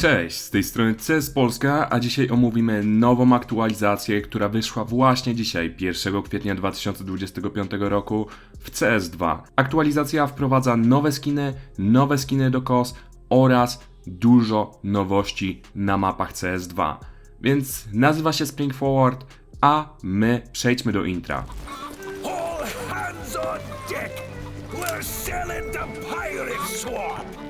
Cześć, z tej strony CS Polska, a dzisiaj omówimy nową aktualizację, która wyszła właśnie dzisiaj, 1 kwietnia 2025 roku w CS2. Aktualizacja wprowadza nowe skiny, nowe skiny do KOS oraz dużo nowości na mapach CS2. Więc nazywa się Spring Forward, a my przejdźmy do intra. All hands on deck! We're Pirate!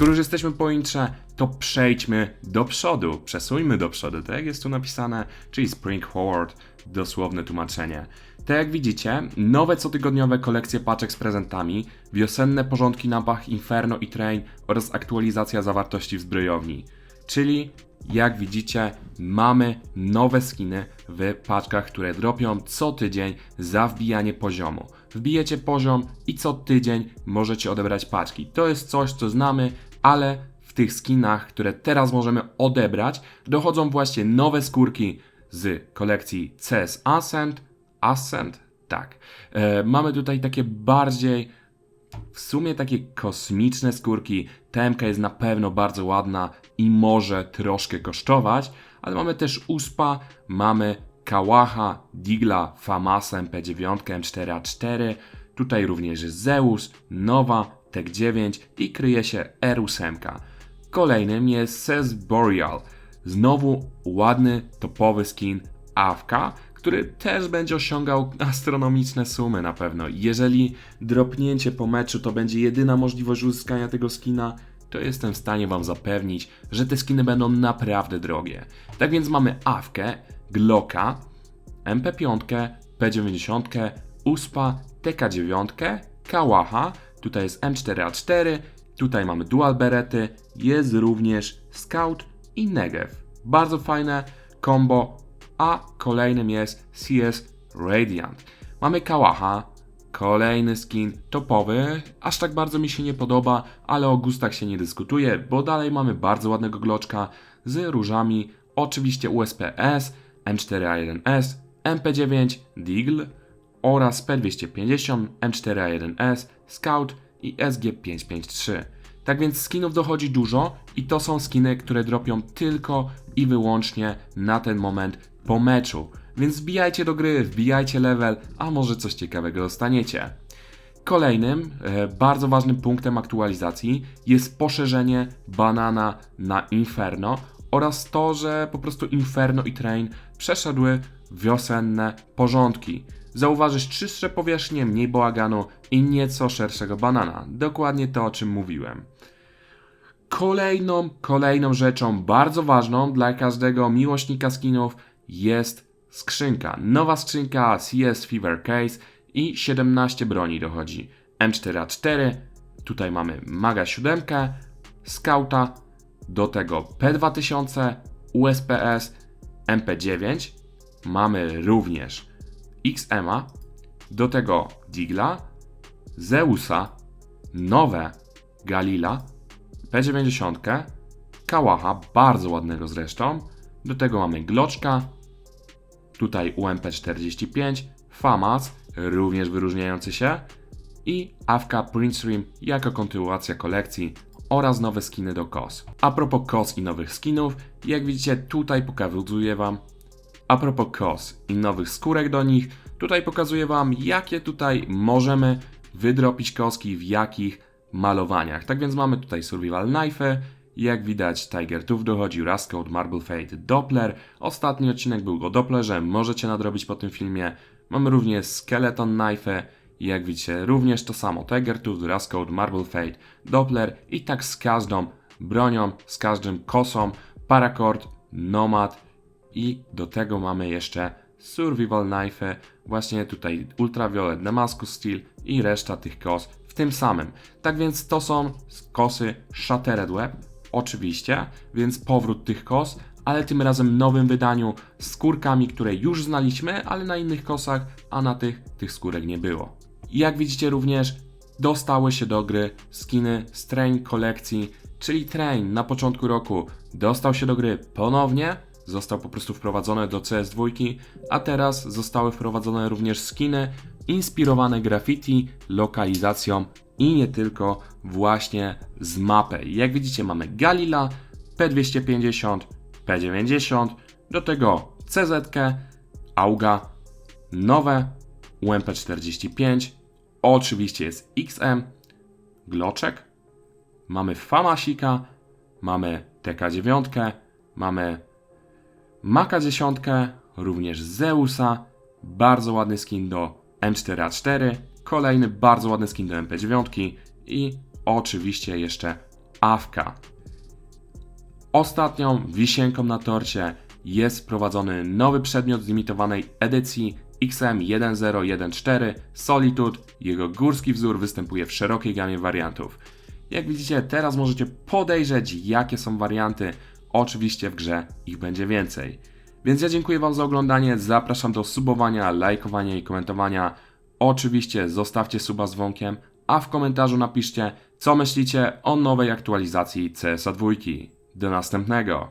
Skoro już jesteśmy po intrze, to przejdźmy do przodu, przesuńmy do przodu, tak jak jest tu napisane, czyli Spring Forward, dosłowne tłumaczenie. Tak jak widzicie, nowe cotygodniowe kolekcje paczek z prezentami, wiosenne porządki na Bach Inferno i Train oraz aktualizacja zawartości w zbrojowni. Czyli, jak widzicie, mamy nowe skiny w paczkach, które dropią co tydzień za wbijanie poziomu. Wbijecie poziom i co tydzień możecie odebrać paczki. To jest coś, co znamy, ale w tych skinach, które teraz możemy odebrać, dochodzą właśnie nowe skórki z kolekcji CS Ascent. Ascent? Tak. E, mamy tutaj takie bardziej w sumie takie kosmiczne skórki. TMK jest na pewno bardzo ładna i może troszkę kosztować, ale mamy też USPA, mamy Kałacha, Digla, Famasa MP9, M4A4, tutaj również Zeus, Nowa, Tek 9 i kryje się R8. Kolejnym jest Ses Boreal, znowu ładny, topowy skin AWK, który też będzie osiągał astronomiczne sumy na pewno. Jeżeli dropnięcie po meczu to będzie jedyna możliwość uzyskania tego skina, to jestem w stanie Wam zapewnić, że te skiny będą naprawdę drogie. Tak więc mamy Awkę, Glocka, MP5, P90, USPA, TK9, Kałacha, tutaj jest M4A4, tutaj mamy dual berety, jest również Scout i Negev. Bardzo fajne combo, a kolejnym jest CS Radiant. Mamy Kałacha, kolejny skin topowy, aż tak bardzo mi się nie podoba, ale o gustach się nie dyskutuje, bo dalej mamy bardzo ładnego gloczka z różami, oczywiście USP-S, M4A1S, MP9, Deagle oraz P250, M4A1S, Scout i SG553. Tak więc skinów dochodzi dużo i to są skiny, które dropią tylko i wyłącznie na ten moment po meczu. Więc wbijajcie do gry, wbijajcie level, a może coś ciekawego dostaniecie. Kolejnym, e, bardzo ważnym punktem aktualizacji jest poszerzenie banana na Inferno oraz to, że po prostu Inferno i Train przeszedły wiosenne porządki. Zauważysz czystsze powierzchnie, mniej bałaganu i nieco szerszego banana. Dokładnie to, o czym mówiłem. Kolejną, kolejną rzeczą bardzo ważną dla każdego miłośnika skinów jest skrzynka. Nowa skrzynka CS Fever Case i 17 broni dochodzi. M4A4, tutaj mamy Maga 7, Scouta, do tego P2000, USPS, MP9, mamy również XMA, do tego Digla, Zeusa, nowe Galila, P90, Kałacha, bardzo ładnego zresztą, do tego mamy Gloczka, tutaj UMP45, FAMAS, również wyróżniający się, i AFK Prince Stream jako kontynuacja kolekcji oraz nowe skiny do KOS. A propos KOS i nowych skinów, jak widzicie tutaj pokazuję Wam a propos kos i nowych skórek do nich, tutaj pokazuję Wam, jakie tutaj możemy wydropić koski, w jakich malowaniach. Tak więc mamy tutaj Survival Knife, jak widać Tiger Tooth dochodzi, Rascode, Marble Fate, Doppler. Ostatni odcinek był o Dopplerze, możecie nadrobić po tym filmie. Mamy również Skeleton Knife, jak widzicie również to samo, Tiger Tooth, Rascode, Marble Fate, Doppler i tak z każdą bronią, z każdym kosą, Paracord, Nomad, i do tego mamy jeszcze Survival Knife, właśnie tutaj Ultraviolet, Damascus Steel i reszta tych kos w tym samym. Tak więc to są kosy Shattered Web, oczywiście, więc powrót tych kos, ale tym razem nowym wydaniu z skórkami, które już znaliśmy, ale na innych kosach, a na tych tych skórek nie było. I jak widzicie również dostały się do gry skiny z Train kolekcji, czyli Train na początku roku dostał się do gry ponownie, został po prostu wprowadzony do CS2, a teraz zostały wprowadzone również skiny inspirowane graffiti, lokalizacją i nie tylko właśnie z mapy. Jak widzicie mamy Galila, P250, P90, do tego CZ, Auga, nowe UMP45, oczywiście jest XM, Gloczek, mamy Famasika, mamy TK9, mamy Maka 10, również Zeusa, bardzo ładny skin do M4A4, kolejny bardzo ładny skin do MP9 i oczywiście jeszcze Awka. Ostatnią wisienką na torcie jest wprowadzony nowy przedmiot z limitowanej edycji XM1014 Solitude. Jego górski wzór występuje w szerokiej gamie wariantów. Jak widzicie, teraz możecie podejrzeć, jakie są warianty. Oczywiście w grze ich będzie więcej. Więc ja dziękuję Wam za oglądanie. Zapraszam do subowania, lajkowania i komentowania. Oczywiście zostawcie suba z dzwonkiem, a w komentarzu napiszcie, co myślicie o nowej aktualizacji CSA 2. Do następnego.